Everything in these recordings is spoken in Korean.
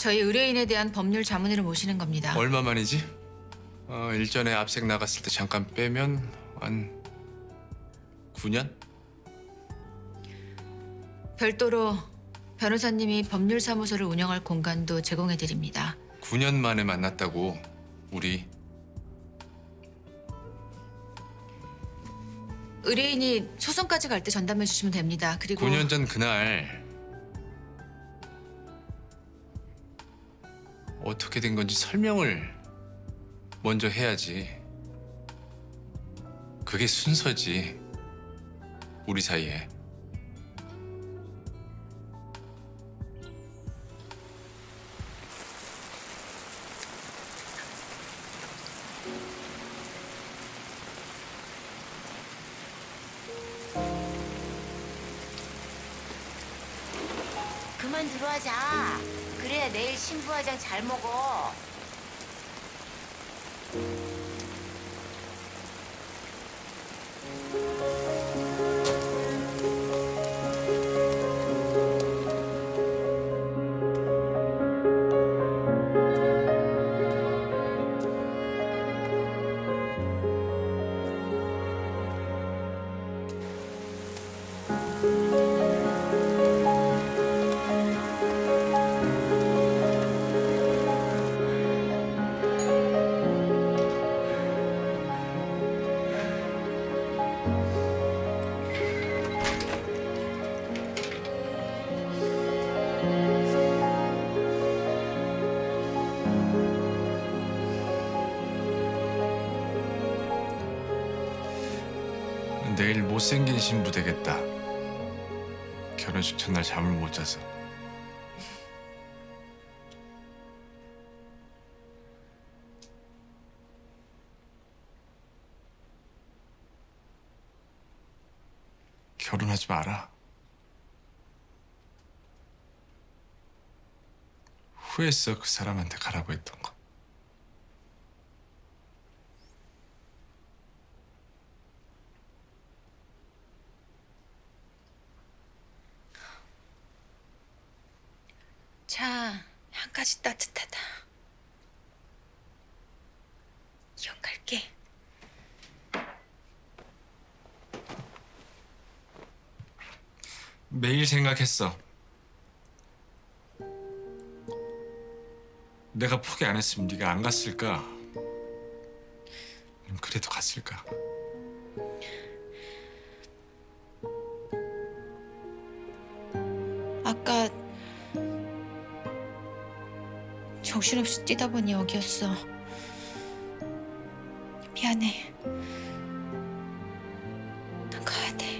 저희 의뢰인에 대한 법률 자문회를 모시는 겁니다. 얼마 만이지? 어, 일전에 압색 나갔을 때 잠깐 빼면 한 9년? 별도로 변호사님이 법률사무소를 운영할 공간도 제공해 드립니다. 9년 만에 만났다고 우리 의뢰인이 소송까지 갈 때 전담해 주시면 됩니다. 그리고 9년 전 그날 어떻게 된 건지 설명을 먼저 해야지. 그게 순서지. 우리 사이에. 그만 들어와자. 그래야 내일 신부화장 잘 먹어. 내일 못생긴 신부 되겠다. 결혼식 첫날 잠을 못 자서. 결혼하지 마라. 후회했어 그 사람한테 가라고 했던 거. 향까지 따뜻하다. 영 갈게. 매일 생각했어. 내가 포기 안 했으면 네가 안 갔을까? 아니면 그래도 갔을까? 아까 정신없이 뛰다 보니 여기였어. 미안해. 난 가야 돼.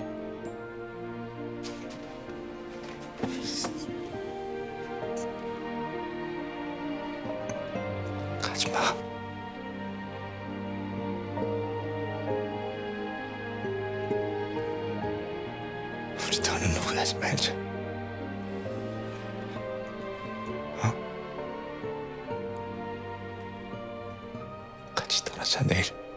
가지 마. 우리 더는 후회하지 말자. 같이 떠나자 내일.